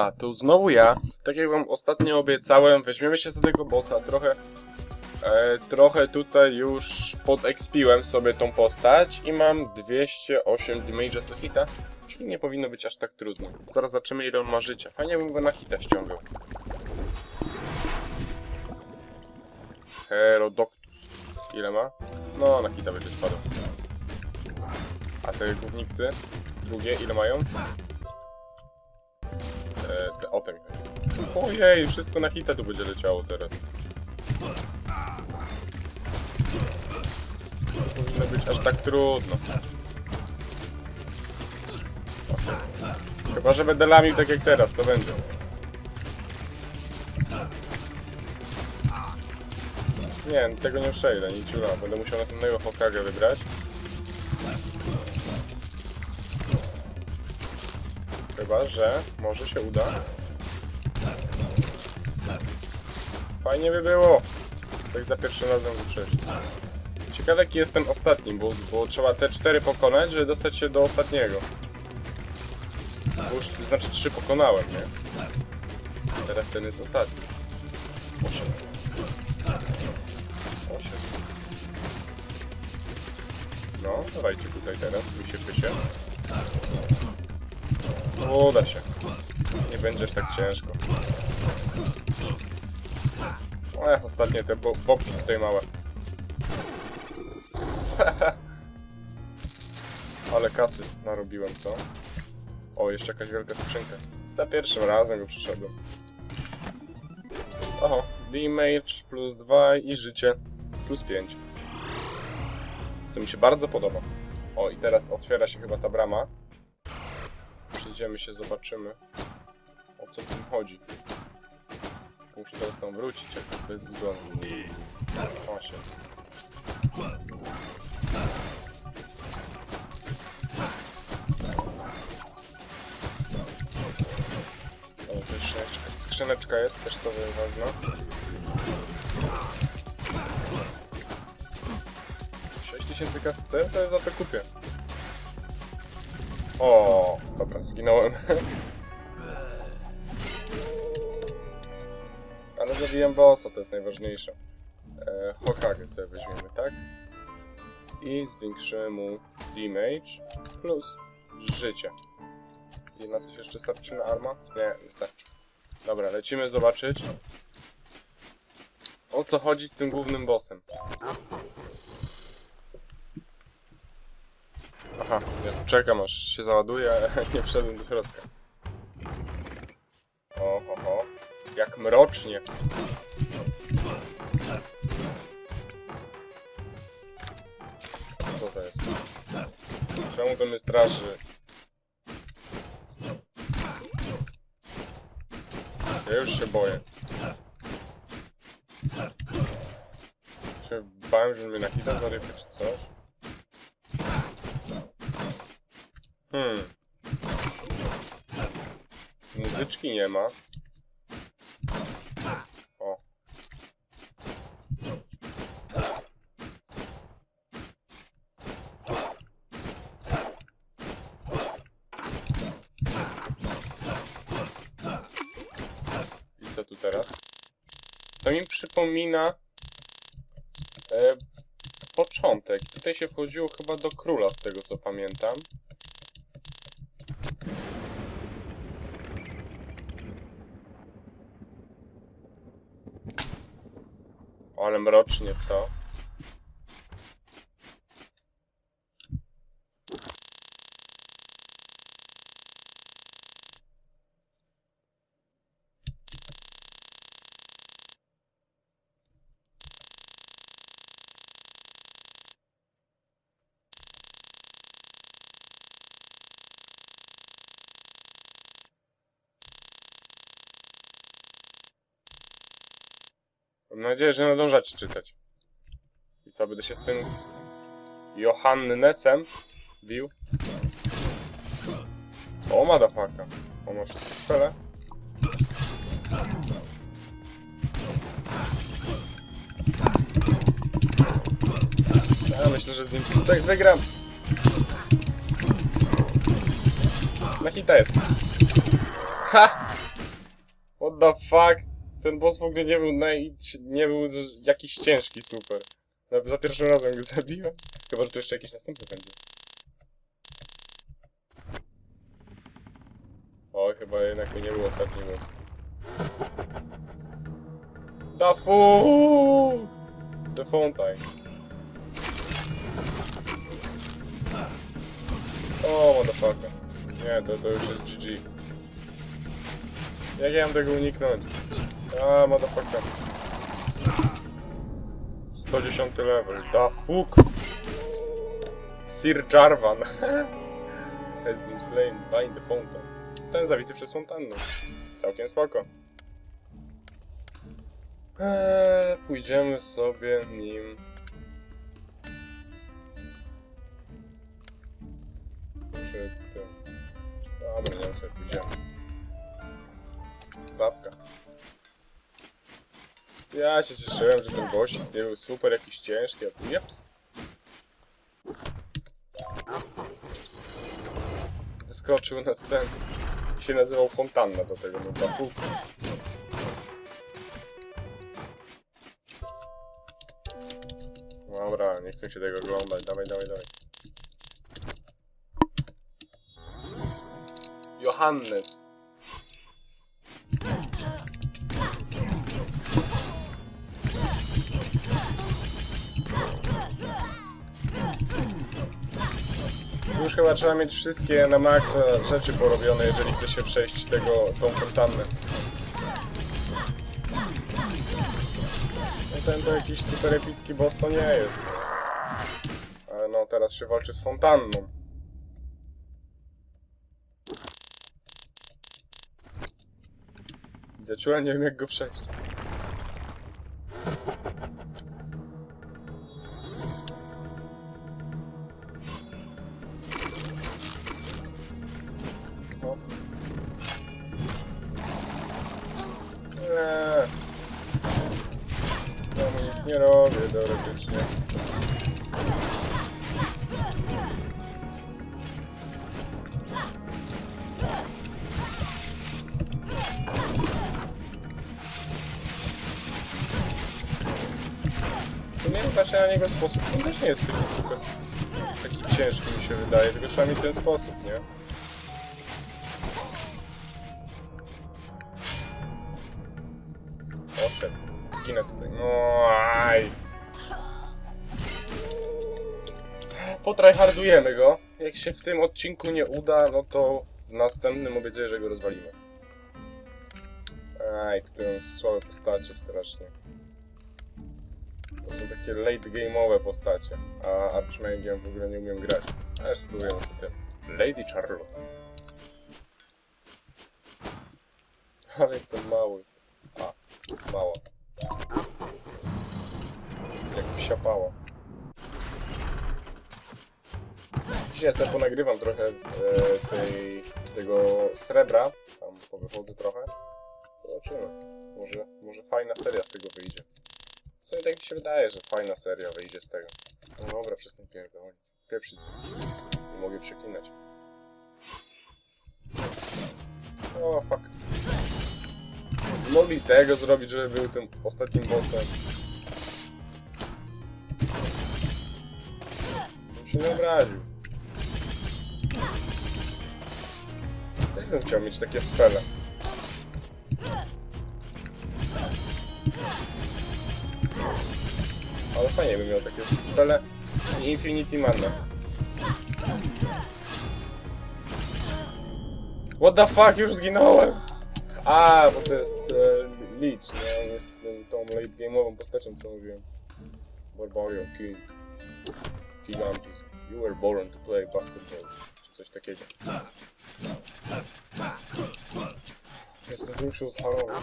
Siema, tu znowu ja. Tak jak wam ostatnio obiecałem, weźmiemy się za tego bossa. Trochę, e, trochę tutaj już podekspiłem sobie tą postać i mam 208 damage'a co hita, czyli nie powinno być aż tak trudno. Zaraz zobaczymy ile on ma życia. Fajnie bym go na hita ściągał. Herodoctus. Ile ma? No, na hita będzie spadał. A te głównicy? Drugie, ile mają? Te, o tym. Ojej, wszystko na hita tu będzie leciało teraz. Nie powinno być aż tak trudno. Chyba, że będę lamił tak jak teraz, to będzie. Nie, tego nie przejdę, nic ciula. Będę musiał następnego Hokage wybrać. Chyba, że może się uda. Fajnie by było. Tak za pierwszym razem wyprzeć. Ciekawe jaki jest ten ostatni boss, bo trzeba te cztery pokonać, żeby dostać się do ostatniego. Bo już, znaczy trzy pokonałem, nie? Teraz ten jest ostatni. Osiem. Osiem. No, dawajcie tutaj teraz, mi się pysie. Uda się. Nie będziesz tak ciężko. Ech, ostatnie te bo bobki tutaj małe. Ale kasy narobiłem, co? O, jeszcze jakaś wielka skrzynka. Za pierwszym razem go przeszedłem. Oho, damage plus 2 i życie plus 5. Co mi się bardzo podoba. O, i teraz otwiera się chyba ta brama. Przyjdziemy się, zobaczymy o co w tym chodzi. Tylko muszę teraz tam wrócić, jak to jest zgon. O, to jakaś skrzyneczka jest, też sobie wezmę. Tysięcy kasy, co ja to za to kupię? O, dobra, zginąłem. Ale zabiłem bossa, to jest najważniejsze. E, Hokage sobie weźmiemy, tak? I zwiększymy mu damage plus życie. I na coś jeszcze starczy na arma? Nie, nie starczy. Dobra, lecimy zobaczyć o co chodzi z tym głównym bossem. Aha, ja czekam aż się załaduje, ale nie wszedłem do środka. Oho, ho. jak mrocznie. Co to jest? Czemu to mnie straży? Ja już się boję. Się bałem, że mnie na hita zarypie czy coś. Hmm. Muzyczki nie ma. O. I co tu teraz? To mi przypomina e, początek. Tutaj się wchodziło chyba do króla, z tego co pamiętam. Ale mrocznie, co? Nadzieję, że nadążacie czytać. I co, będę się z tym Johannesem bił? O, madafaka. O, ma wszystkie spele. Ja myślę, że z nim tak wygram. Na hita jest. Ha! What the fuck? Ten boss w ogóle nie był naj... nie był jakiś ciężki super. No, za pierwszym razem go zabiłem. Chyba, że tu jeszcze jakiś następny będzie. Oj, chyba jednak to nie był ostatni boss. The fool! The fountain. O, motherfucker. Nie, to, to już jest GG. Jak ja mam tego uniknąć? A, motherfucker. 110 level. Da fuck. Sir Jarvan has been slain by the fountain. Zostałem zabity przez fontannę. Całkiem spoko. Eee, pójdziemy sobie nim. Może tym. Dobra, nie sobie pójdziemy. Babka. Ja się cieszyłem, że ten bossik nie był super jakiś ciężki, a tu jeps. Wyskoczył następny. I się nazywał Fontanna do tego, no babu. Dobra, nie chcę się tego oglądać, dawaj, dawaj, dawaj. Johannes. Chyba trzeba mieć wszystkie na maksa rzeczy porobione, jeżeli chce się przejść tego, tą fontannę. No ten to jakiś super epicki boss to nie jest. Ale no, teraz się walczy z fontanną. Zaciula, nie wiem jak go przejść. Nie robię teoretycznie. W sumie patrzę na niego sposób, on też nie jest taki super. Taki ciężki mi się wydaje, tylko trzeba mieć ten sposób, nie? No aj. Potryhardujemy go. Jak się w tym odcinku nie uda, no to w następnym obiecuję, że go rozwalimy. Aj, które mam słabe postacie strasznie. To są takie late game'owe postacie, a Archmagiem w ogóle nie umiem grać. Ale spróbujemy sobie tym. Lady Charlotte. Ale jestem mały. A, mała. Jak psiapała. Dzisiaj sobie ponagrywam trochę e, tej, tego srebra. Tam powychodzę trochę. Zobaczymy. Może, może fajna seria z tego wyjdzie. W sumie tak mi się wydaje, że fajna seria wyjdzie z tego. No dobra, przestań pierdolić. Pieprzyć. Nie mogę przeklinać. O, fuck. Mogli tego zrobić, żeby był tym ostatnim bossem. Się nie obraził. Też bym chciał mieć takie spele. Ale fajnie bym miał takie spele i Infinity Mana. What the fuck, już zginąłem! A, bo to jest e, Lich, nie? Jest tym, tą late game'ową postacią, co mówiłem. Barbarian King. You were born to play basketball. Czy coś takiego. Jestem większy od Harona.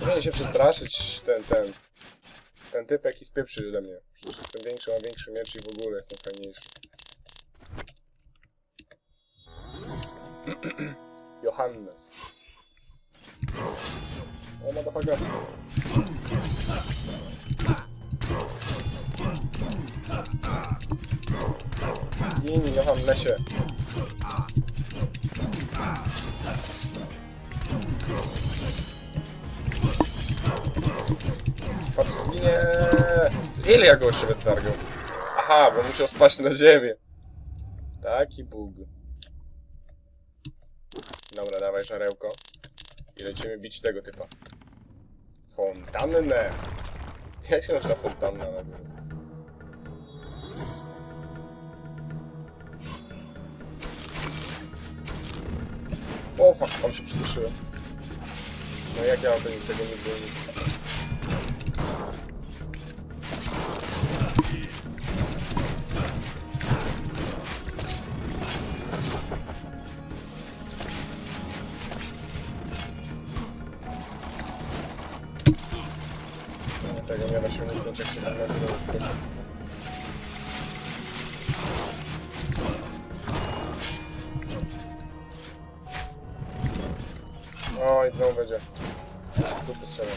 Powinien się przestraszyć ten, ten. Ten typ jaki spieprzy ode mnie. Przecież jestem większy, mam większy miecz i w ogóle jestem fajniejszy. Johannes. O, motherfucker. Zginij, no Hamlesie. Patrz, zginie! Ile ja go u siebie targał? Aha, bo musiał spaść na ziemię. Taki bóg. Dobra, dawaj żarełko. I lecimy bić tego typa. Fontannę! Jak się nazywa fontanna? O fuck, on się przestraszyłem. No jak ja mam tego, tego nigdy nie da się uniknąć, jak się tam na górę wyskoczy. O, i znowu będzie. Z dupy strzela.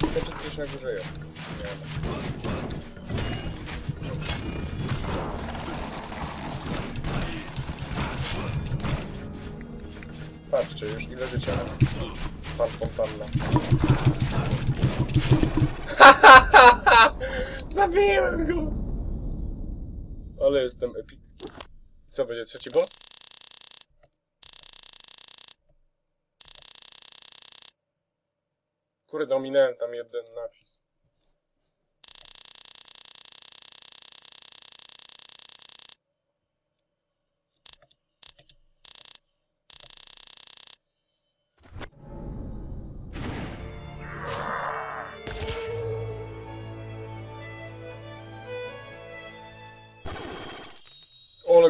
Ciekawe, czy coś na górze jest. Nie ma. Patrzcie, już ile życia Pan fontanna. Zabiłem go! Ale jestem epicki. Co, będzie trzeci boss? Kurde, ominąłem tam jeden napis.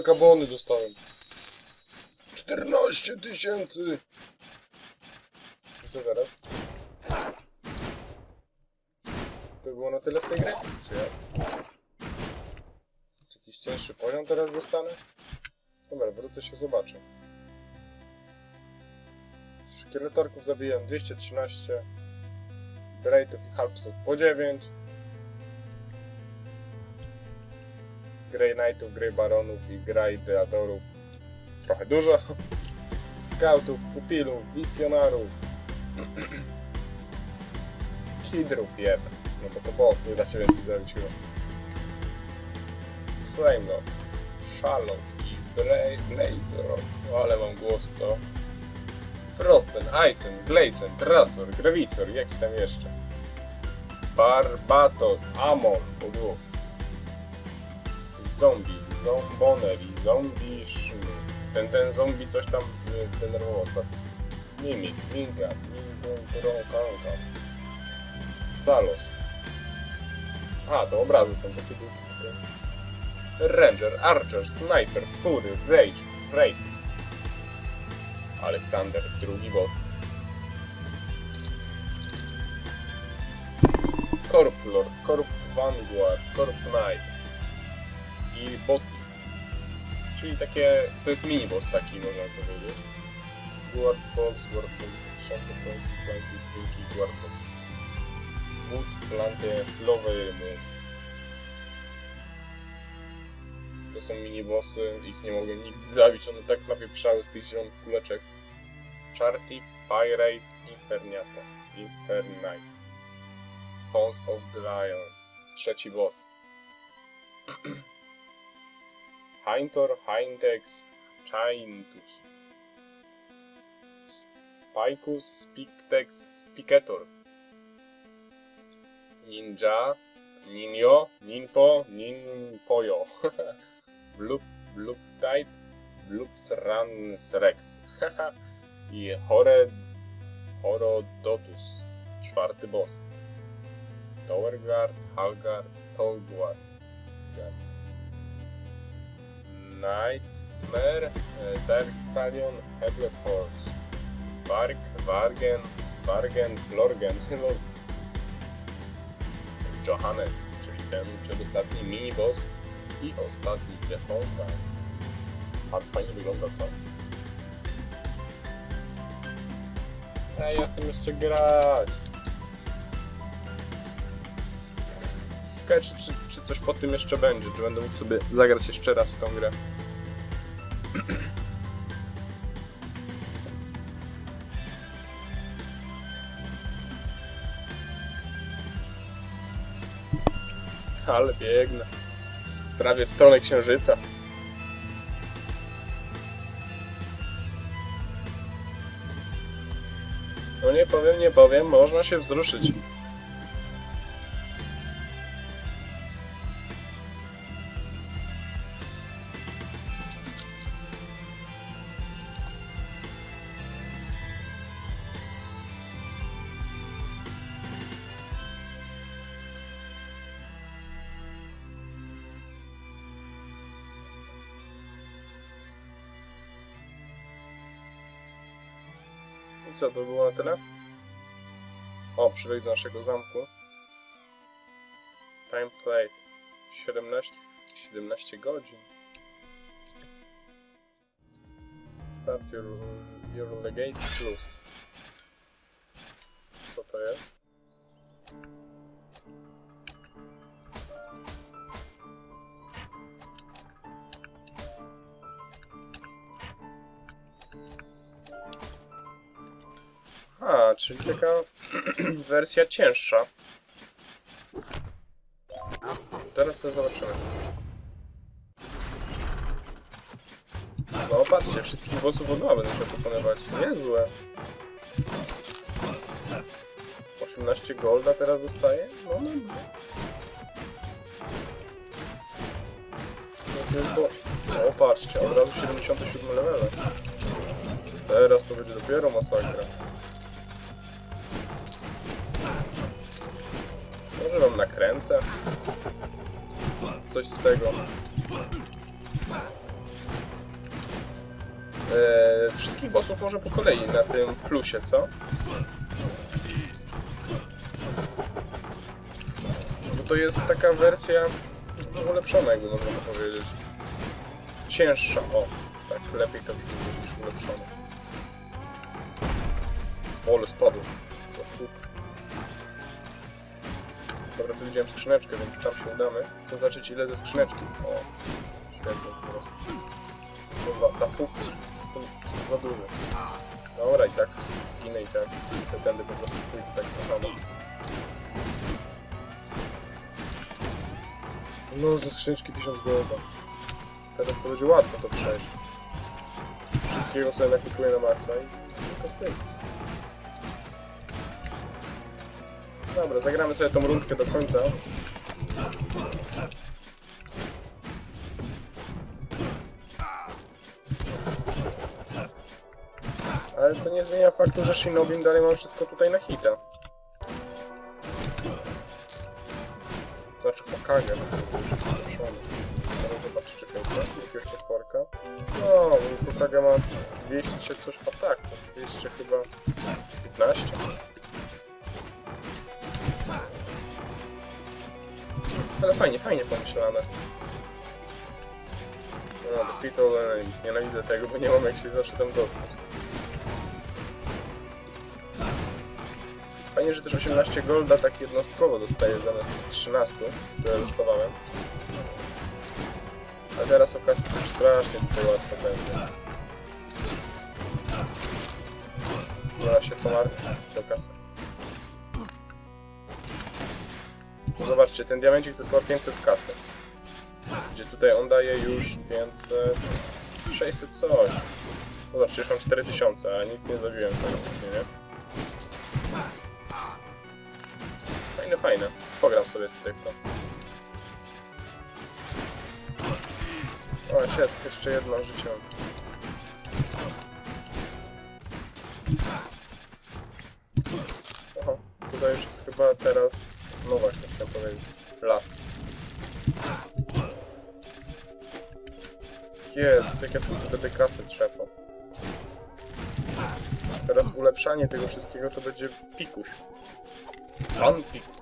Kabony dostałem. 14 tysięcy! I co teraz? To było na tyle z tej gry? Czy ja? Czy jakiś cięższy poziom teraz dostanę? Dobra, wrócę się, zobaczę. Szkieletorków zabiłem 213. Braitów i Harpsów po 9. Grey Knightów, Grey Baronów i Grey Deatorów trochę dużo. Scoutów, pupilów, wizjonarów. Hidrów jeden. No bo to boss, nie da się więcej zrobić chyba. Flamelord, Shallow i Bla- Blazor. O, ale mam głos, co? Frosten, Isen, Glazen, Trasor, Gravisor, jakiś tam jeszcze. Barbatos, Amon, było. Zombie, Zomboner i Zombie Shmu. Ten, ten zombie coś tam y, denerwował ostatnio. Mimik, Minka, Minka, Salos. A, to obrazy są takie długie. Ranger, Archer, Sniper, Fury, Rage, Freight. Aleksander, drugi boss. Corrupt Lord, Corrupt Vanguard, Corrupt Knight i Botis. Czyli takie, to jest mini boss taki, można powiedzieć. Guard Box, Guard Box 1000 points, Planty, Pinky, Guard Box. Wood, Planty, Moon. To są mini bossy, ich nie mogłem nigdy zabić, one tak napieprzały z tych zielonych kuleczek. Charty, Pirate, Inferniata, Infernite. Bones of the Lion. Trzeci boss. Heintor, Heintex, Chaintus. Spicus, Spictex, Spicator. Ninja, Ninjo, Ninpo, Ninpojo. Blup, Bluptide, Blupsrans Rex. I Hore, Horodotus. Czwarty boss. Tower Guard, Halgard, Tolguard. Nightmare, e, Dark Stallion, Headless Horse. Varg, Vargen, Vargen, Florgen, no. Johannes, czyli ten przedostatni mini-boss i ostatni Defonta. Tak fajnie wygląda, co? Ej, ja chcę jeszcze grać. Ciekawe, czy, czy, czy coś po tym jeszcze będzie, czy będę mógł sobie zagrać jeszcze raz w tą grę. Ale biegnę. Prawie w stronę księżyca. No nie powiem, nie powiem, można się wzruszyć. Co, to było na tyle? O, przybyli do naszego zamku. Time played. 17, 17 godzin. Start your, your legacy plus. Co to jest? Czyli taka wersja cięższa. Teraz to zobaczymy. No patrzcie, wszystkich bossów od będę musiał pokonywać. Niezłe. 18 golda teraz dostaję? No no. No tylko... O patrzcie, od razu 77 level. Teraz to będzie dopiero masakra. Może wam nakręcę? Coś z tego. Eee, wszystkich bossów może po kolei na tym plusie, co? Bo to jest taka wersja ulepszona, jakby można powiedzieć. Cięższa, o. Tak, lepiej to brzmi niż ulepszona. O, ale spadł. Dobra, tu widziałem skrzyneczkę, więc tam się udamy. Chcę zobaczyć ile ze skrzyneczki. O, świetnie po prostu. Kurwa, na fuk jestem za duży. Dobra, i tak zginę i tak. Te tędy po prostu pójdę tak na samo. No, ze skrzyneczki 1000 golda. Teraz to będzie łatwo to przejść. Wszystkiego sobie nakupuję na maksa i tylko z tym. Dobra, zagramy sobie tą rundkę do końca. Ale to nie zmienia faktu, że Shinobin dalej mam wszystko tutaj na hita. Znaczy Hokage. Teraz zobaczcie, czekajcie, jakiegoś potworka. No, Hokage ma 200 coś ataku, 200 chyba 15. Ale fajnie, fajnie pomyślane. No, Defeat All Enemies. Nienawidzę tego, bo nie mam jak się zawsze tam dostać. Fajnie, że też 18 golda tak jednostkowo dostaję zamiast tych 13, które dostawałem. A teraz okazja też strasznie tutaj łatwo będzie. Nie ma się co martwić, co kasę. No Zobaczcie, ten diamencik to jest chyba 500 kasy. Gdzie tutaj on daje już 500... 600 coś. Zobaczcie, już mam 4000, a nic nie zabiłem wcześniej, nie? Fajne, fajne. Pogram sobie tutaj w to. O, shit, jeszcze jedno życie mam. Oho, tutaj już jest chyba teraz... No właśnie, chciałem powiedzieć. Las. Jezus, jak ja tu wtedy kasy trzepam. Teraz ulepszanie tego wszystkiego to będzie pikuś. Pan pikuś.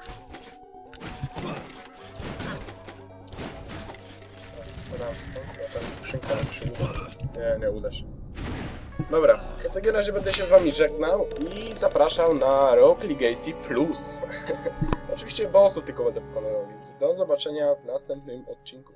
Ram stąd, a skrzynka nam się uda. Nie, nie uda się. Dobra, w takim razie będę się z wami żegnał i zapraszał na Rock Legacy Plus. Oczywiście bossów tylko będę pokonywał, więc do zobaczenia w następnym odcinku.